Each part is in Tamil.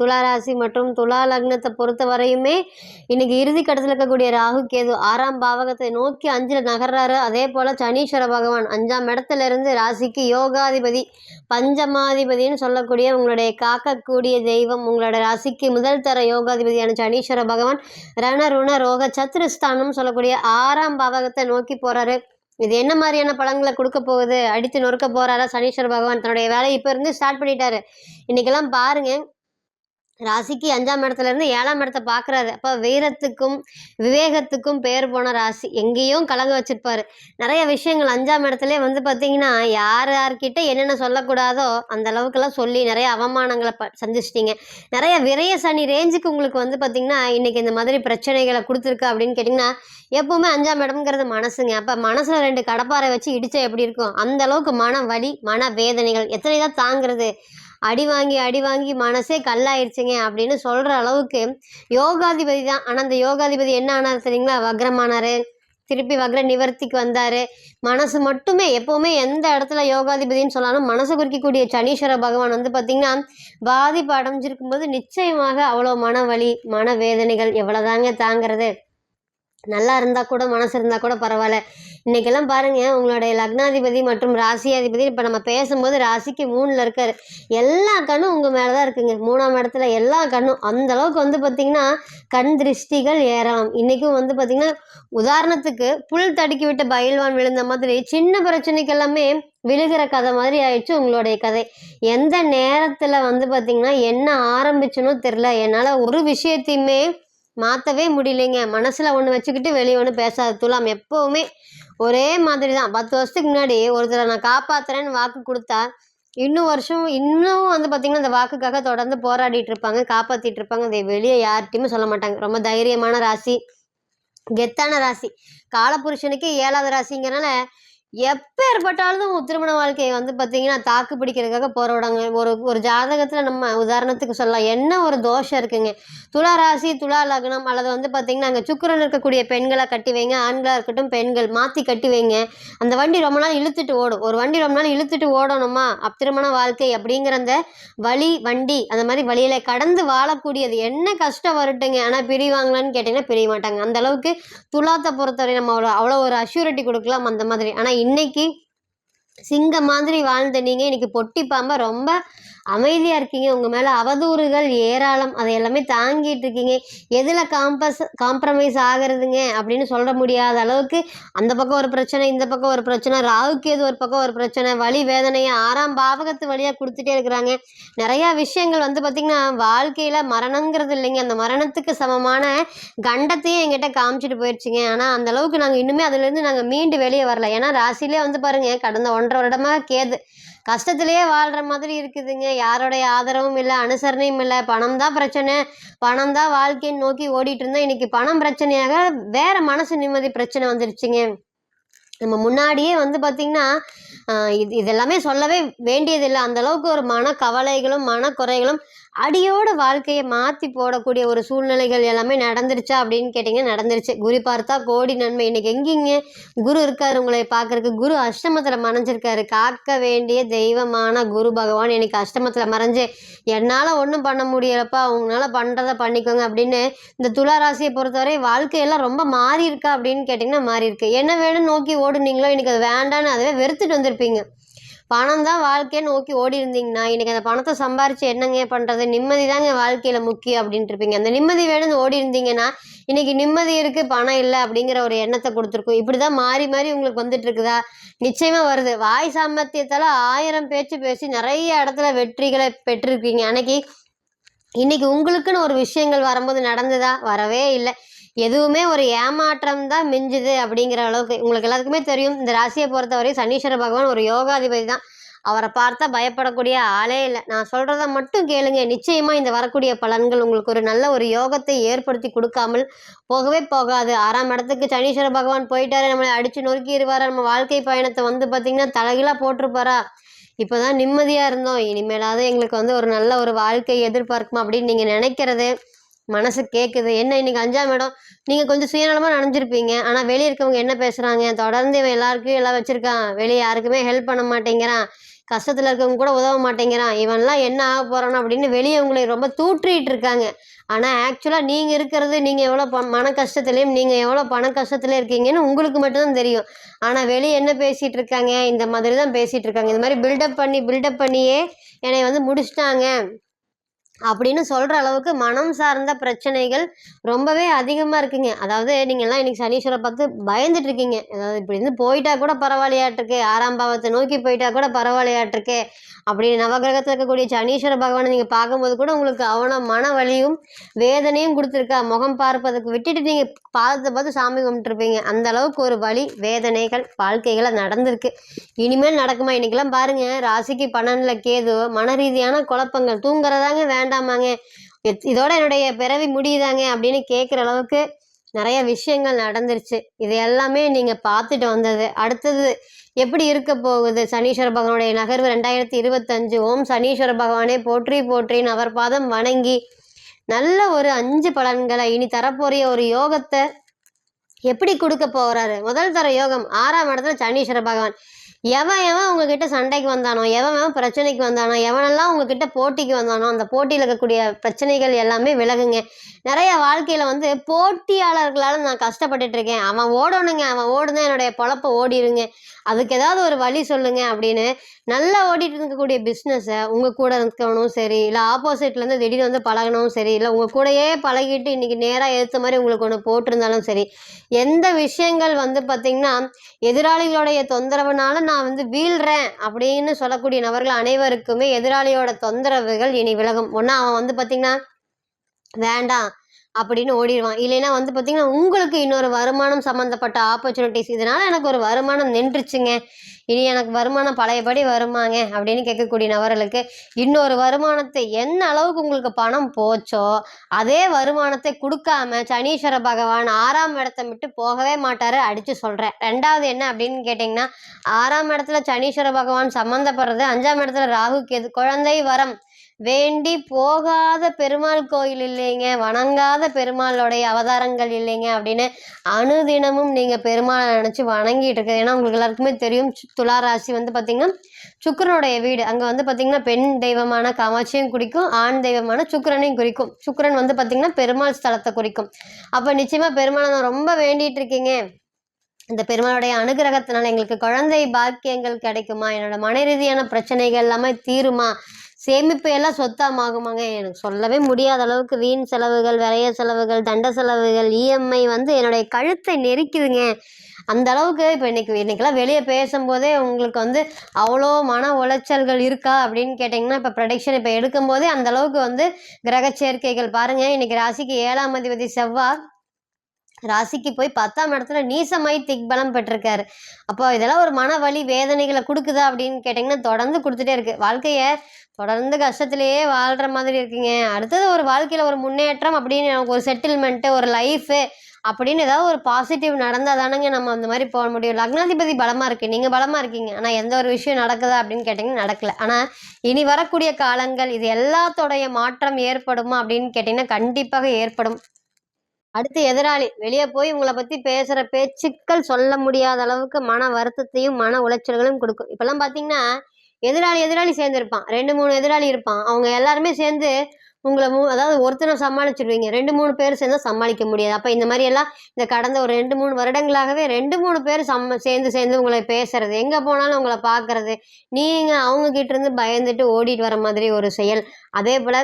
துலா ராசி மற்றும் துலா லக்னத்தை பொறுத்த வரையுமே இன்னைக்கு இறுதி கட்டத்தில் இருக்கக்கூடிய ராகு கேது ஆறாம் பாவகத்தை நோக்கி அஞ்சில் நகர்றாரு. அதே போல் சனீஸ்வர பகவான் அஞ்சாம் இடத்துல இருந்து ராசிக்கு யோகாதிபதி பஞ்சமாதிபதினு சொல்லக்கூடிய உங்களுடைய காக்கக்கூடிய தெய்வம் உங்களோட ராசிக்கு முதல் தர யோகாதிபதியான சனீஸ்வர பகவான் ரண ருண ரோக சத்ருஸ்தானம் சொல்லக்கூடிய ஆறாம் பாவகத்தை நோக்கி போறாரு. இது என்ன மாதிரியான பழங்களை கொடுக்க போகுது? அடித்து நொறுக்க போறாரா சனீஸ்வர பகவான்? தன்னுடைய வேலையை இப்போ இருந்து ஸ்டார்ட் பண்ணிட்டாரு. இன்னைக்கெல்லாம் பாருங்க ராசிக்கு அஞ்சாம் இடத்துல இருந்து ஏழாம் இடத்த பார்க்குறாரு அப்போ வீரத்துக்கும் விவேகத்துக்கும் பேர் போன ராசி. எங்கேயும் கலங்க வச்சிருப்பாரு. நிறைய விஷயங்கள் அஞ்சாம் இடத்துல வந்து பார்த்தீங்கன்னா யார் யார்கிட்ட என்னென்ன சொல்லக்கூடாதோ அந்த அளவுக்குலாம் சொல்லி நிறைய அவமானங்களை ப சந்திச்சிட்டீங்க. நிறைய விரைய சனி ரேஞ்சுக்கு உங்களுக்கு வந்து பார்த்தீங்கன்னா இன்னைக்கு இந்த மாதிரி பிரச்சனைகளை கொடுத்துருக்கு அப்படின்னு கேட்டிங்கன்னா எப்பவுமே அஞ்சாம் இடம்ங்கிறது மனசுங்க. அப்போ மனசில் ரெண்டு கடப்பாரை வச்சு இடிச்சா எப்படி இருக்கும்? அந்த அளவுக்கு மன வலி மன வேதனைகள் எத்தனை தான் தாங்கிறது? அடி வாங்கி அடி வாங்கி மனசே கல்லாயிருச்சுங்க அப்படின்னு சொல்கிற அளவுக்கு யோகாதிபதி தான். ஆனால் அந்த யோகாதிபதி என்ன ஆனார் தெரியுங்களா? வக்ரமானார். திருப்பி வக்ர நிவர்த்திக்கு வந்தார். மனசு மட்டுமே எப்போவுமே எந்த இடத்துல யோகாதிபதின்னு சொன்னாலும் மனசு குறிக்கக்கூடிய சனீஸ்வர பகவான் வந்து பார்த்திங்கன்னா பாதிப்பு அடைஞ்சிருக்கும் போது நிச்சயமாக அவ்வளோ மன வலி மன வேதனைகள் எவ்வளோதாங்க தாங்கிறது? நல்லா இருந்தால் கூட மனசு இருந்தால் கூட பரவாயில்ல. இன்றைக்கெல்லாம் பாருங்கள் உங்களுடைய லக்னாதிபதி மற்றும் ராசியாதிபதி இப்போ நம்ம பேசும்போது ராசிக்கு மூணில் இருக்கார். எல்லா கண்ணும் உங்கள் மேலே தான் இருக்குங்க. மூணாம் இடத்துல எல்லா கண்ணும். அந்தளவுக்கு வந்து பார்த்திங்கன்னா கண் திருஷ்டிகள் ஏறலாம் இன்றைக்கும் வந்து பார்த்திங்கன்னா உதாரணத்துக்கு புல் தடுக்கி விட்டு பயில்வான் விழுந்த மாதிரி சின்ன பிரச்சனைக்கு எல்லாமே விழுகிற கதை மாதிரி ஆயிடுச்சு உங்களுடைய கதை. எந்த நேரத்தில் வந்து பார்த்திங்கன்னா என்ன ஆரம்பிச்சுன்னு தெரில என்னால் ஒரு விஷயத்தையுமே மாற்றவே முடியலைங்க. மனசில் ஒன்று வச்சுக்கிட்டு வெளியே ஒன்று பேசாத துலாம் எப்போவுமே ஒரே மாதிரி தான் பத்து வருஷத்துக்கு முன்னாடி ஒருத்தரை நான் காப்பாற்றுறேன்னு வாக்கு கொடுத்தா இன்னும் வருஷம் இன்னும் வந்து பார்த்திங்கன்னா அந்த வாக்குக்காக தொடர்ந்து போராடிட்டு இருப்பாங்க காப்பாற்றிட்டு இருப்பாங்க. அதை வெளியே யார்கிட்டையுமே சொல்ல மாட்டாங்க. ரொம்ப தைரியமான ராசி. கெத்தான ராசி. காலபுருஷனுக்கு ஏழாவது ராசிங்கிறனால எப்பேற்பட்டாலும் திருமண வாழ்க்கையை வந்து பார்த்தீங்கன்னா தாக்கு பிடிக்கிறதுக்காக போராடுவாங்க ஒரு ஒரு ஜாதகத்தில் நம்ம உதாரணத்துக்கு சொல்லலாம். என்ன ஒரு தோஷம் இருக்குங்க? துலா ராசி துலா லக்னம் அல்லது வந்து பார்த்தீங்கன்னா அங்கே சுக்கிரன் இருக்கக்கூடிய பெண்களை கட்டி வைங்க. ஆண்களாக இருக்கட்டும் பெண்கள் மாற்றி கட்டி வைங்க. அந்த வண்டி ரொம்ப நாள் இழுத்துட்டு ஓடும். ஒரு வண்டி ரொம்ப நாள் இழுத்துட்டு ஓடணுமா? அப் திருமண வாழ்க்கை அப்படிங்கிற அந்த வழி வண்டி அந்த மாதிரி வழியில கடந்து வாழக்கூடியது என்ன கஷ்டம் வரட்டுங்க? ஆனால் பிரிவாங்களான்னு கேட்டிங்கன்னா பிரிய மாட்டாங்க. அந்த அளவுக்கு துலாத்தை பொறுத்தவரை நம்ம அவ்வளோ அவ்வளோ ஒரு அஷ்யூரிட்டி கொடுக்கலாம் அந்த மாதிரி. ஆனால் இன்னைக்கு சிங்கம் மாதிரி வாழ்ந்த நீங்கள் இன்னைக்கு பொட்டி பாம்பா ரொம்ப அமைதியாக இருக்கீங்க. உங்கள் மேலே அவதூறுகள் ஏராளம். அதை எல்லாமே தாங்கிட்டு இருக்கீங்க. எதில் காம்பஸ் காம்ப்ரமைஸ் ஆகிறதுங்க அப்படின்னு சொல்ல முடியாத அளவுக்கு அந்த பக்கம் ஒரு பிரச்சனை இந்த பக்கம் ஒரு பிரச்சனை ராகுக்கு எது ஒரு பக்கம் ஒரு பிரச்சனை வலி வேதனையை ஆறாம் பாவகத்து வழியாக கொடுத்துட்டே இருக்கிறாங்க. நிறையா விஷயங்கள் வந்து பார்த்திங்கன்னா வாழ்க்கையில் மரணங்கிறது இல்லைங்க. அந்த மரணத்துக்கு சமமான கண்டத்தையும் எங்கிட்ட காமிச்சிட்டு போயிடுச்சுங்க. ஆனால் அந்த அளவுக்கு நாங்கள் இன்னுமே அதுலேருந்து நாங்கள் மீண்டு வெளியே வரல. ஏன்னா ராசிலே வந்து பாருங்க கடந்த ஒன்றரை வருடமாக கேது. கஷ்டத்திலேயே வாழ்கிற மாதிரி இருக்குதுங்க. யாரோடைய ஆதரவும் இல்லை அனுசரணையும் இல்லை. பணம் தான் பிரச்சனை. பணம் தான் வாழ்க்கைன்னு நோக்கி ஓடிட்டு இருந்தா இன்னைக்கு பணம் பிரச்சனையாக வேற மனசு நிம்மதி பிரச்சனை வந்துருச்சுங்க. நம்ம முன்னாடியே வந்து பார்த்திங்கன்னா ஆஹ் இது இதெல்லாமே சொல்லவே வேண்டியதில்லை. அந்த அளவுக்கு ஒரு மன கவலைகளும் மனக்குறைகளும் அடியோட வாழ்க்கையை மாற்றி போடக்கூடிய ஒரு சூழ்நிலைகள் எல்லாமே நடந்துருச்சா அப்படின்னு கேட்டிங்கன்னா நடந்துருச்சு. குரு பார்த்தா கோடி நன்மை. இன்னைக்கு எங்கேங்க குரு இருக்காரு உங்களை பார்க்கறக்கு குரு அஷ்டமத்தில் மறைஞ்சிருக்காரு. காக்க வேண்டிய தெய்வமான குரு பகவான் இன்னைக்கு அஷ்டமத்தில் மறைஞ்சு என்னால் ஒன்றும் பண்ண முடியலப்பா. உங்களால் பண்ணுறத பண்ணிக்கோங்க அப்படின்னு இந்த துலா ராசியை பொறுத்தவரை வாழ்க்கையெல்லாம் ரொம்ப மாறி இருக்கா அப்படின்னு கேட்டிங்கன்னா மாறி இருக்கு. என்ன வேணும்னு நோக்கி ஓடுனீங்களோ இன்னைக்கு அது வேண்டான்னு அதுவே வெறுத்துட்டு வந்திருப்பீங்க. பணம் தான் வாழ்க்கையை நோக்கி ஓடி இருந்தீங்கன்னா இன்னைக்கு அந்த பணத்தை சம்பாரிச்சு என்னங்க பண்ணுறது நிம்மதி தாங்க வாழ்க்கையில் முக்கியம் அப்படின்ட்டு இருப்பீங்க. அந்த நிம்மதி வேணும்னு ஓடி இருந்தீங்கன்னா இன்னைக்கு நிம்மதி இருக்குது பணம் இல்லை அப்படிங்கிற ஒரு எண்ணத்தை கொடுத்துருக்கும். இப்படி தான் மாறி மாறி உங்களுக்கு வந்துட்டு இருக்குதா நிச்சயமாக வருது. வாய் சாமர்த்தியத்தால் ஆயிரம் பேச்சு பேசி நிறைய இடத்துல வெற்றிகளை பெற்றிருக்கீங்க. அன்னைக்கு இன்னைக்கு உங்களுக்குன்னு ஒரு விஷயங்கள் வரும்போது நடந்ததா? வரவே இல்லை. எதுவுமே ஒரு ஏமாற்றம் தான் மிஞ்சுது அப்படிங்கிற அளவுக்கு உங்களுக்கு எல்லாத்துக்குமே தெரியும். இந்த ராசியை பொறுத்தவரை சனீஸ்வர பகவான் ஒரு யோகாதிபதி தான். அவரை பார்த்தா பயப்படக்கூடிய ஆளே இல்லை. நான் சொல்கிறத மட்டும் கேளுங்க. நிச்சயமாக இந்த வரக்கூடிய பலன்கள் உங்களுக்கு ஒரு நல்ல ஒரு யோகத்தை ஏற்படுத்தி கொடுக்காமல் போகவே போகாது. ஆறாம் இடத்துக்கு சனீஸ்வர பகவான் போயிட்டாரு. நம்மளை அடித்து நொறுக்கிடுவாரா நம்ம வாழ்க்கை பயணத்தை வந்து பார்த்திங்கன்னா தலைகீழாக போட்டிருப்பாரா? இப்போ தான் நிம்மதியாக இருந்தோம். இனிமேலாவது எங்களுக்கு வந்து ஒரு நல்ல ஒரு வாழ்க்கை எதிர்பார்க்குமா அப்படின்னு நீங்கள் நினைக்கிறது மனசு கேட்குது என்ன இன்னைக்கு அஞ்சாம் இடம் நீங்கள் கொஞ்சம் சுயநலமாக நினைஞ்சிருப்பீங்க ஆனால் வெளியே இருக்கவங்க என்ன பேசுகிறாங்க தொடர்ந்து இவன் எல்லாருக்கும் எல்லாம் வச்சுருக்கான். வெளியே யாருக்குமே ஹெல்ப் பண்ண மாட்டேங்கிறான். கஷ்டத்தில் இருக்கவங்க கூட உதவ மாட்டேங்கிறான். இவன்லாம் என்ன ஆக போகிறானோ அப்படின்னு வெளியே உங்களை ரொம்ப தூற்றிட்டு இருக்காங்க. ஆனால் ஆக்சுவலாக நீங்கள் இருக்கிறது நீங்கள் எவ்வளோ ப மன கஷ்டத்துலேயும் நீங்கள் எவ்வளோ பண கஷ்டத்தில் இருக்கீங்கன்னு உங்களுக்கு மட்டும்தான் தெரியும். ஆனால் வெளியே என்ன பேசிகிட்டு இருக்காங்க? இந்த மாதிரி தான் பேசிகிட்டு இருக்காங்க. இந்த மாதிரி பில்டப் பண்ணி பில்டப் பண்ணியே என்னை வந்து முடிச்சிட்டாங்க. அப்படின்னு சொல்கிற அளவுக்கு மனம் சார்ந்த பிரச்சனைகள் ரொம்பவே அதிகமாக இருக்குங்க. அதாவது நீங்கள்லாம் இன்றைக்கி சனீஸ்வரை பார்த்து பயந்துட்டு இருக்கீங்க அதாவது இப்படி இருந்து போயிட்டா கூட பரவாயில்லையாட்டிருக்கு. ஆறாம் பாவத்தை நோக்கி போயிட்டா கூட பரவாயில்லையாட்டிருக்கு. அப்படின்னு நவகிரகத்தில் இருக்கக்கூடிய சனீஸ்வர பகவானை நீங்கள் பார்க்கும்போது கூட உங்களுக்கு அவன மன வலியும் வேதனையும் கொடுத்துருக்கா. முகம் பார்ப்பதுக்கு விட்டுட்டு நீங்கள் பாதத்தை பார்த்து சாமி கும்பிட்டுருப்பீங்க. அந்த அளவுக்கு ஒரு வழி வேதனைகள் வாழ்க்கைகளை நடந்திருக்கு. இனிமேல் நடக்குமா இன்னைக்கெல்லாம் பாருங்கள் ராசிக்கு பன்னெண்டில் கேது மன ரீதியான குழப்பங்கள் தூங்குறதாங்க வேணும். வேண்டாமாங்க. இதோட என்னுடைய பிறவி முடியுதாங்க அப்படின்னு கேட்குற அளவுக்கு நிறைய விஷயங்கள் நடந்துருச்சு. இது எல்லாமே நீங்கள் பார்த்துட்டு வந்தது. அடுத்தது எப்படி இருக்க போகுது? சனீஸ்வர பகவானுடைய நகர்வு ரெண்டாயிரத்தி இருபத்தஞ்சு. ஓம் சனீஸ்வர பகவானே போற்றி போற்றின்னு அவர் பாதம் வணங்கி நல்ல ஒரு அஞ்சு பலன்களை இனி தரப்போறிய ஒரு யோகத்தை எப்படி கொடுக்க போகிறாரு முதல் தர யோகம் ஆறாம் இடத்துல சனீஸ்வர பகவான். எவன் எவன் உங்ககிட்ட சண்டைக்கு வந்தானோ எவன் எவன் பிரச்சனைக்கு வந்தானோ எவனெல்லாம் உங்ககிட்ட போட்டிக்கு வந்தானோ அந்த போட்டியில் இருக்கக்கூடிய பிரச்சனைகள் எல்லாமே விலகுங்க. நிறைய வாழ்க்கையில் வந்து போட்டியாளர்களால் நான் கஷ்டப்பட்டுட்டு இருக்கேன். அவன் ஓடணுங்க அவன் ஓடுதான் என்னுடைய பொழப்பை ஓடிடுங்க அதுக்கு ஏதாவது ஒரு வழி சொல்லுங்க அப்படின்னு நல்லா ஓடிட்டு இருக்கக்கூடிய பிஸ்னஸை உங்கள் கூட இருக்கணும் சரி இல்லை ஆப்போசிட்லேருந்து திடீர்னு வந்து பழகணும் சரி இல்லை உங்கள் கூடயே பழகிட்டு இன்றைக்கி நேராக ஏற்ற மாதிரி உங்களுக்கு ஒன்று போட்டிருந்தாலும் சரி எந்த விஷயங்கள் வந்து பார்த்திங்கன்னா எதிராளிகளுடைய தொந்தரவுனால நான் வந்து வீழ்றேன் அப்படின்னு சொல்லக்கூடிய நபர்கள் அனைவருக்குமே எதிராளியோட தொந்தரவுகள் இனி விலகும். ஒன்றா அவன் வந்து பார்த்திங்கன்னா வேண்டாம் அப்படின்னு ஓடிடுவான். இல்லைன்னா வந்து பார்த்திங்கன்னா உங்களுக்கு இன்னொரு வருமானம் சம்மந்தப்பட்ட ஆப்பர்ச்சுனிட்டிஸ் இதனால் எனக்கு ஒரு வருமானம் நின்றுச்சுங்க. இனி எனக்கு வருமானம் பழையபடி வருமாங்க அப்படின்னு கேட்கக்கூடிய நபர்களுக்கு இன்னொரு வருமானத்தை என்ன அளவுக்கு உங்களுக்கு பணம் போச்சோ அதே வருமானத்தை கொடுக்காம சனீஸ்வர பகவான் ஆறாம் இடத்த விட்டு போகவே மாட்டாரு அடித்து சொல்கிறேன் ரெண்டாவது என்ன அப்படின்னு கேட்டிங்கன்னா ஆறாம் இடத்துல சனீஸ்வர பகவான் சம்மந்தப்படுறது அஞ்சாம் இடத்துல ராகு கேது குழந்தை வரம். வேண்டி போகாத பெருமாள் கோயில் இல்லைங்க வணங்காத பெருமாளுடைய அவதாரங்கள் இல்லைங்க அப்படின்னு அணுதினமும் நீங்கள் பெருமாளை நினச்சி வணங்கிட்டு இருக்கு ஏன்னா உங்களுக்கு எல்லாருக்குமே தெரியும் சு- வந்து பார்த்திங்கன்னா சுக்கரனுடைய வீடு. அங்கே வந்து பார்த்திங்கன்னா பெண் தெய்வமான காமாட்சியும் குறிக்கும் ஆண் தெய்வமான சுக்கரனையும் குறிக்கும். சுக்கரன் வந்து பார்த்திங்கன்னா பெருமாள் ஸ்தலத்தை குறிக்கும். அப்போ நிச்சயமாக பெருமாளை நான் ரொம்ப வேண்டிகிட்டு இருக்கீங்க. இந்த பெருமாளுடைய அனுகிரகத்தினால எங்களுக்கு குழந்தை பாக்கியங்கள் கிடைக்குமா? என்னோட மன ரீதியான பிரச்சனைகள் எல்லாமே தீருமா? சேமிப்பு எல்லாம் சொத்தாமாகுமாங்க. எனக்கு சொல்லவே முடியாத அளவுக்கு வீண் செலவுகள் விரைய செலவுகள் தண்ட செலவுகள் இஎம்ஐ வந்து என்னுடைய கழுத்தை நெரிக்குதுங்க. அந்த அளவுக்கு இப்போ இன்னைக்கு இன்னைக்கெல்லாம் வெளியே பேசும்போதே உங்களுக்கு வந்து அவ்வளோ மன உளைச்சல்கள் இருக்கா அப்படின்னு கேட்டிங்கன்னா இப்போ ப்ரொடக்ஷன் இப்போ எடுக்கும்போதே அந்த அளவுக்கு வந்து கிரக சேர்க்கைகள் பாருங்கள் இன்னைக்கு ராசிக்கு ஏழாம் அதிபதி செவ்வாய் ராசிக்கு போய் பத்தாம் இடத்துல நீசமாய் திக்பலம் பெற்றிருக்காரு. அப்போ இதெல்லாம் ஒரு மன வலி வேதனைகளை கொடுக்குதா அப்படின்னு கேட்டிங்கன்னா தொடர்ந்து கொடுத்துட்டே இருக்கு. வாழ்க்கையை தொடர்ந்து கஷ்டத்திலேயே வாழ்கிற மாதிரி இருக்குங்க. அடுத்தது ஒரு வாழ்க்கையில் ஒரு முன்னேற்றம் அப்படின்னு நமக்கு ஒரு செட்டில்மெண்ட்டு ஒரு லைஃபு அப்படின்னு ஏதாவது ஒரு பாசிட்டிவ் நடந்தால் தானங்க நம்ம அந்த மாதிரி போக முடியும். லக்னாதிபதி பலமாக இருக்குது நீங்கள் பலமாக இருக்கீங்க. ஆனால் எந்த ஒரு விஷயம் நடக்குதா அப்படின்னு கேட்டிங்கன்னா நடக்கலை. ஆனால் இனி வரக்கூடிய காலங்கள் இது எல்லாத்தோடைய மாற்றம் ஏற்படுமா அப்படின்னு கேட்டிங்கன்னா கண்டிப்பாக ஏற்படும். அடுத்து எதிராளி. வெளியே போய் உங்களை பற்றி பேசுகிற பேச்சுக்கள் சொல்ல முடியாத அளவுக்கு மன வருத்தத்தையும் மன உளைச்சல்களும் கொடுக்கும். இப்போல்லாம் பார்த்தீங்கன்னா எதிராளி எதிராளி சேர்ந்துருப்பான். ரெண்டு மூணு எதிராளி இருப்பான். அவங்க எல்லாருமே சேர்ந்து உங்களை மூ அதாவது ஒருத்தனை சமாளிச்சிடுவீங்க ரெண்டு மூணு பேர் சேர்ந்தா சமாளிக்க முடியாது. அப்போ இந்த மாதிரி எல்லாம் இந்த கடந்த ஒரு ரெண்டு மூணு வருடங்களாகவே ரெண்டு மூணு பேர் சம்ம சேர்ந்து சேர்ந்து உங்களை பேசுறது எங்கே போனாலும் உங்களை பார்க்கறது நீங்கள் அவங்க கிட்ட இருந்து பயந்துட்டு ஓடிட்டு வர மாதிரி ஒரு செயல். அதே போல்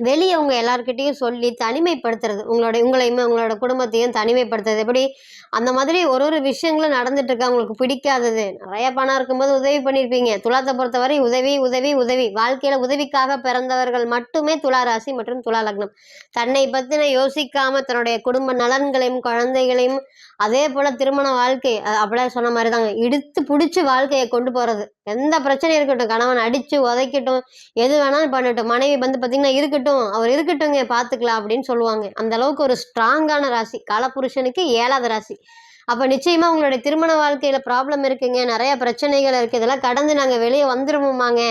வெளியே உங்க எல்லாருக்கிட்டையும் சொல்லி தனிமைப்படுத்துறது. உங்களுடைய உங்களையுமே உங்களோட குடும்பத்தையும் தனிமைப்படுத்துறது. எப்படி? அந்த மாதிரி ஒரு ஒரு விஷயங்களும் நடந்துட்டு இருக்கா? உங்களுக்கு பிடிக்காதது. நிறைய பணம் இருக்கும்போது உதவி பண்ணியிருப்பீங்க துலாத்தை பொறுத்தவரை உதவி உதவி உதவி. வாழ்க்கையில உதவிக்காக பிறந்தவர்கள் மட்டுமே துலா ராசி மற்றும் துலா லக்னம் தன்னை பத்தின யோசிக்காம தன்னுடைய குடும்ப நலன்களையும் குழந்தைகளையும் அதே போல திருமண வாழ்க்கை அப்படியே சொன்ன மாதிரி தாங்க இடுத்து பிடிச்சி வாழ்க்கையை கொண்டு போறது. எந்த பிரச்சனையும் இருக்கட்டும். கணவன் அடிச்சு உதைக்கட்டும். எது வேணாலும் பண்ணட்டும். மனைவி வந்து பார்த்தீங்கன்னா இருக்கட்டும். அவர் இருக்கட்டுங்க பார்த்துக்கலாம் அப்படின்னு சொல்லுவாங்க. அந்த அளவுக்கு ஒரு ஸ்ட்ராங்கான ராசி. காலபுருஷனுக்கு ஏழாவது ராசி. அப்போ நிச்சயமாக உங்களுடைய திருமண வாழ்க்கையில் ப்ராப்ளம் இருக்குங்க. நிறைய பிரச்சனைகள் இருக்குது இதெல்லாம் கடந்து நாங்கள் வெளியே வந்துருவோமாங்க.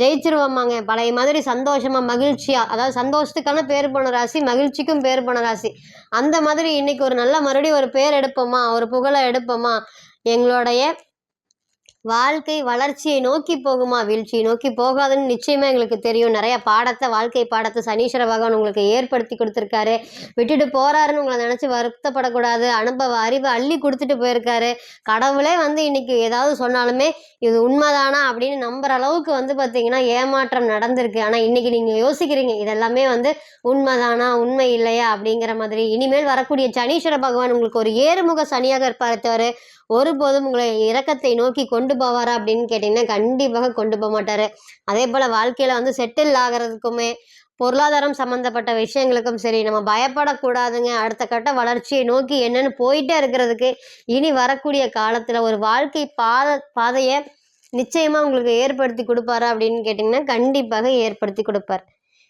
ஜெயிச்சிருவோமாங்க. பழைய மாதிரி சந்தோஷமா மகிழ்ச்சியாக அதாவது சந்தோஷத்துக்கான பேர் போன ராசி மகிழ்ச்சிக்கும் பேர் போன ராசி. அந்த மாதிரி இன்னைக்கு ஒரு நல்ல மறுபடியும் ஒரு பேர் எடுப்போமா? ஒரு புகழை எடுப்போமா? எங்களுடைய வாழ்க்கை வளர்ச்சியை நோக்கி போகுமா வீழ்ச்சியை நோக்கி போகாதுன்னு நிச்சயமாக எங்களுக்கு தெரியும். நிறைய பாடத்தை வாழ்க்கை பாடத்தை சனீஸ்வர பகவான் உங்களுக்கு ஏற்படுத்தி கொடுத்துருக்காரு. விட்டுட்டு போறாருன்னு உங்களை நினச்சி வருத்தப்படக்கூடாது. அனுபவ அறிவை அள்ளி கொடுத்துட்டு போயிருக்காரு. கடவுளே வந்து இன்னைக்கு ஏதாவது சொன்னாலுமே இது உண்மைதானா அப்படின்னு நம்புற அளவுக்கு வந்து பார்த்தீங்கன்னா ஏமாற்றம் நடந்திருக்கு. ஆனால் இன்னைக்கு நீங்கள் யோசிக்கிறீங்க இதெல்லாமே வந்து உண்மைதானா உண்மை இல்லையா அப்படிங்கிற மாதிரி. இனிமேல் வரக்கூடிய சனீஸ்வர பகவான் உங்களுக்கு ஒரு ஏறுமுக சனியாக இருப்பார் தவிர ஒருபோதும் உங்களை இறக்கத்தை நோக்கி கொண்டு போவாரா அப்படின்னு கேட்டிங்கன்னா கண்டிப்பாக கொண்டு போக மாட்டார். அதே போல் வாழ்க்கையில் வந்து செட்டில் ஆகிறதுக்குமே பொருளாதாரம் சம்மந்தப்பட்ட விஷயங்களுக்கும் சரி நம்ம பயப்படக்கூடாதுங்க. அடுத்த கட்ட வளர்ச்சியை நோக்கி என்னன்னு போயிட்டே இருக்கிறதுக்கு இனி வரக்கூடிய காலத்தில் ஒரு வாழ்க்கை பாத பாதையை நிச்சயமாக உங்களுக்கு ஏற்படுத்தி கொடுப்பாரா அப்படின்னு கேட்டிங்கன்னா கண்டிப்பாக ஏற்படுத்தி கொடுப்பார்.